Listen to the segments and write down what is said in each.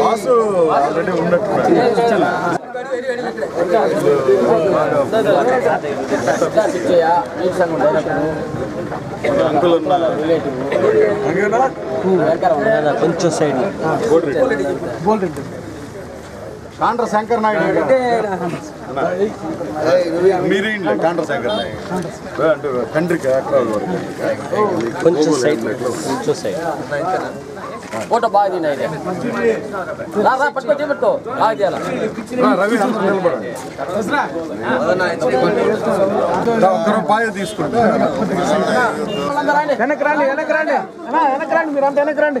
Vasu already ఉన్నట్టున్నాడు uncle ఉన్నారు కొంచెం side Kandra Shankar Naidu. మీరు కాండ్ర శంకర్ నాయుడు అంటే కొంచెం సైడ్ కొంచెం సైడ్. ఫోటో బాగా తిన్నాయి రా రా పట్టుకో చేపట్టుకో. బాగా చేయాలి రవి అందరూ నిలబడండి. ఒక్కరు పాయ తీసుకుంటా. వెనక్కి రండి వెనక్కి రండి. అన్నా, వెనక్కి రండి. మీరు అంతా వెనక్కి రండి.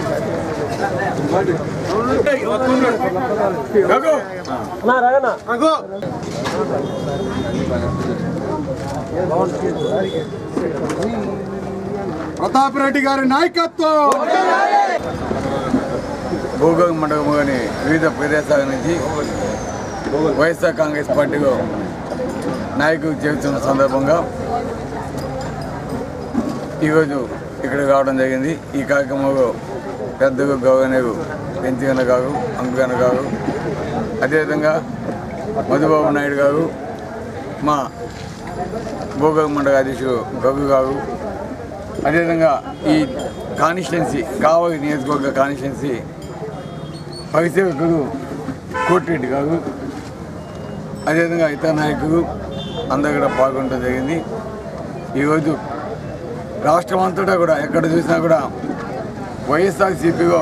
ప్రతాప్ రెడ్డి గారి నాయకత్వం. భూగోళ మండపంలోని వివిధ ప్రదేశాల నుంచి వైఎస్ఆర్ కాంగ్రెస్ పార్టీలో నాయకులు చేస్తున్న సందర్భంగా ఈరోజు ఇక్కడ రావడం జరిగింది. ఈ కార్యక్రమంలో పెద్దలు గౌరవనీయులు పెంచిగన్న గారు అంకుగన్న గారు అదేవిధంగా మధుబాబు నాయుడు గారు మా భూగోళ మండల అధ్యక్షుడు గగు గారు. అదేవిధంగా ఈ కాన్స్టిట్యున్సీ కావలి నియోజకవర్గ కాన్స్టిట్యున్సీ పరిసేవకుడు కోటిరెడ్డి గారు. అదేవిధంగా ఇతర నాయకులు అందరూ కూడా పాల్గొనడం జరిగింది. ఈరోజు రాష్ట్రం అంతటా కూడా ఎక్కడ చూసినా కూడా వైఎస్ఆర్సీపీలో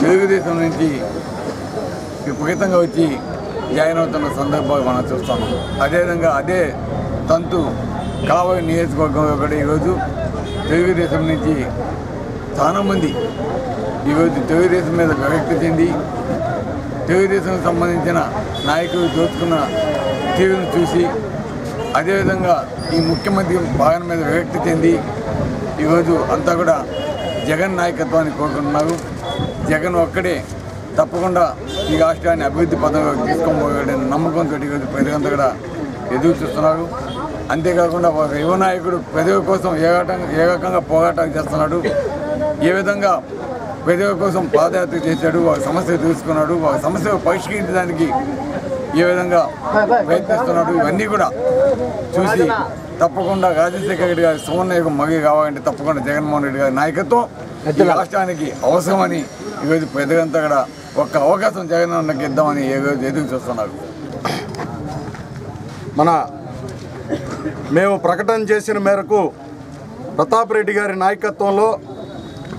తెలుగుదేశం నుంచి విపరీతంగా వచ్చి జాయిన్ అవుతున్న సందర్భాలు మనం చూస్తాం. అదేవిధంగా అదే తంతు కావలి నియోజకవర్గంలో కూడా ఈరోజు తెలుగుదేశం నుంచి చాలామంది ఈరోజు తెలుగుదేశం మీద విరక్తి చెంది తెలుగుదేశం సంబంధించిన నాయకులు దోచుకున్న తీరును చూసి అదేవిధంగా ఈ ముఖ్యమంత్రి భాగం మీద విరక్తి చెంది ఈరోజు అంతా కూడా జగన్ నాయకత్వాన్ని కోరుకుంటున్నారు. జగన్ ఒక్కడే తప్పకుండా ఈ రాష్ట్రాన్ని అభివృద్ధి పదంలో తీసుకోబోయాడని నమ్మకంతో ఈరోజు ప్రజలంతా కూడా ఎదురు చూస్తున్నారు. అంతేకాకుండా ఒక యువ నాయకుడు ప్రజల కోసం ఏ ఏకకంగా పోరాటం చేస్తున్నాడు. ఏ విధంగా ప్రజల కోసం పాదయాత్ర చేశాడు వారి సమస్యలు తెలుసుకున్నాడు వారి సమస్యలు పరిష్కరించడానికి ఏ విధంగా ప్రయత్నిస్తున్నాడు ఇవన్నీ కూడా చూసి తప్పకుండా రాజశేఖర రెడ్డి గారి సువర్ణయుగం మగి కావాలంటే తప్పకుండా జగన్మోహన్ రెడ్డి గారి నాయకత్వం ఈ రాష్ట్రానికి అవసరమని ఈరోజు ప్రజలంతా కూడా ఒక్క అవకాశం జగన్ ఇద్దామని రోజు ఎదురు చూస్తున్నారు. మన మేము ప్రకటన చేసిన మేరకు ప్రతాప్ రెడ్డి గారి నాయకత్వంలో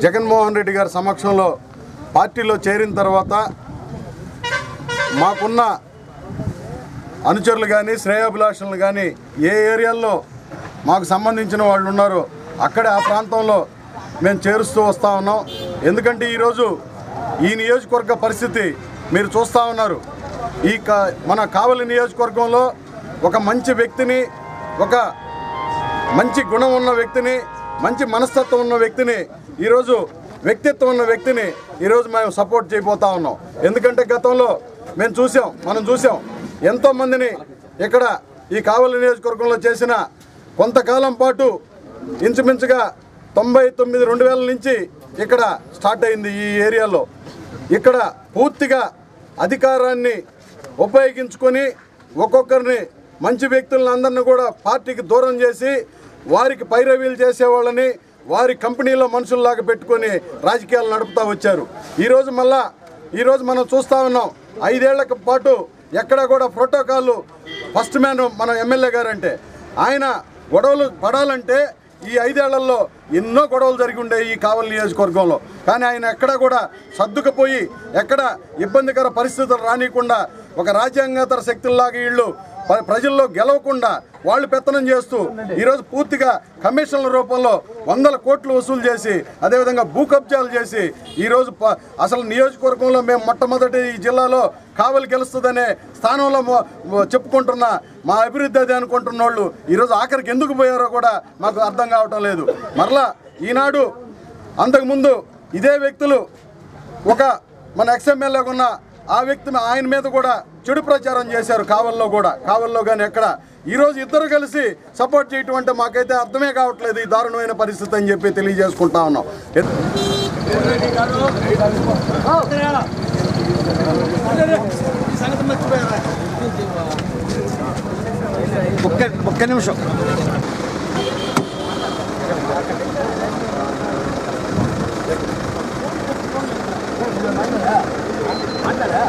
జగన్మోహన్ రెడ్డి గారి సమక్షంలో పార్టీలో చేరిన తర్వాత మాకున్న అనుచరులు కానీ శ్రేయాభిలాషులు కానీ ఏ ఏరియాల్లో మాకు సంబంధించిన వాళ్ళు ఉన్నారో అక్కడే ఆ ప్రాంతంలో మేము చేరుస్తూ వస్తూ ఉన్నాం. ఎందుకంటే ఈరోజు ఈ నియోజకవర్గ పరిస్థితి మీరు చూస్తూ ఉన్నారు. ఈ కా మన కావలి నియోజకవర్గంలో ఒక మంచి వ్యక్తిని ఒక మంచి గుణం ఉన్న వ్యక్తిని మంచి మనస్తత్వం ఉన్న వ్యక్తిని ఈరోజు వ్యక్తిత్వం ఉన్న వ్యక్తిని ఈరోజు మేము సపోర్ట్ చేయబోతా ఉన్నాం. ఎందుకంటే గతంలో మేము చూసాం మనం చూసాం ఎంతోమందిని ఇక్కడ ఈ కావలి నియోజకవర్గంలో చేసిన కొంతకాలం పాటు ఇంచుమించుగా తొంభై తొమ్మిది రెండు వేల నుంచి ఇక్కడ స్టార్ట్ అయింది ఈ ఏరియాలో. ఇక్కడ పూర్తిగా అధికారాన్ని ఉపయోగించుకొని ఒక్కొక్కరిని మంచి వ్యక్తులను అందరిని కూడా పార్టీకి దూరం చేసి వారికి పైరవీలు చేసేవాళ్ళని వారి కంపెనీలో మనుషుల్లాగా పెట్టుకొని రాజకీయాలు నడుపుతూ వచ్చారు. ఈరోజు మళ్ళా ఈరోజు మనం చూస్తూ ఉన్నాం ఐదేళ్ళ పాటు ఎక్కడ కూడా ప్రోటోకాల్ ఫస్ట్ మ్యాన్ మన ఎమ్మెల్యే గారంటే. ఆయన గొడవలు పడాలంటే ఈ ఐదేళ్ళలో ఎన్నో గొడవలు జరిగి ఉండే ఈ కావలి నియోజకవర్గంలో. కానీ ఆయన ఎక్కడా కూడా సర్దుకుపోయి ఎక్కడ ఇబ్బందికర పరిస్థితులు రానియకుండా ఒక రాజ్యాంగేతర శక్తుల్లాగా వీళ్ళు ప్రజల్లో గెలవకుండా వాళ్ళు పెత్తనం చేస్తూ ఈరోజు పూర్తిగా కమిషన్ల రూపంలో వందల కోట్లు వసూలు చేసి అదేవిధంగా భూ కబ్జాలు చేసి ఈరోజు ప- అసలు నియోజకవర్గంలో మేము మొట్టమొదటి ఈ జిల్లాలో కావలి గెలుస్తుందనే స్థానంలో చెప్పుకుంటున్న మా అభివృద్ధి అది అనుకుంటున్న వాళ్ళు ఈరోజు ఆఖరికి ఎందుకు పోయారో కూడా మాకు అర్థం కావటం లేదు. మరలా ఈనాడు అంతకుముందు ఇదే వ్యక్తులు ఒక మన ఎక్స్ఎమ్మెల్యేగా ఉన్న ఆ వ్యక్తి ఆయన మీద కూడా చెడు ప్రచారం చేశారు కావల్లో కూడా. కావల్లో కానీ ఎక్కడ. ఈరోజు ఇద్దరు కలిసి సపోర్ట్ చేయటం అంటే మాకైతే అర్థమే కావట్లేదు ఈ దారుణమైన పరిస్థితి అని చెప్పి తెలియజేసుకుంటా ఉన్నాం. ఒక్క ఒక్క నిమిషం. ಅಂತಾರೆ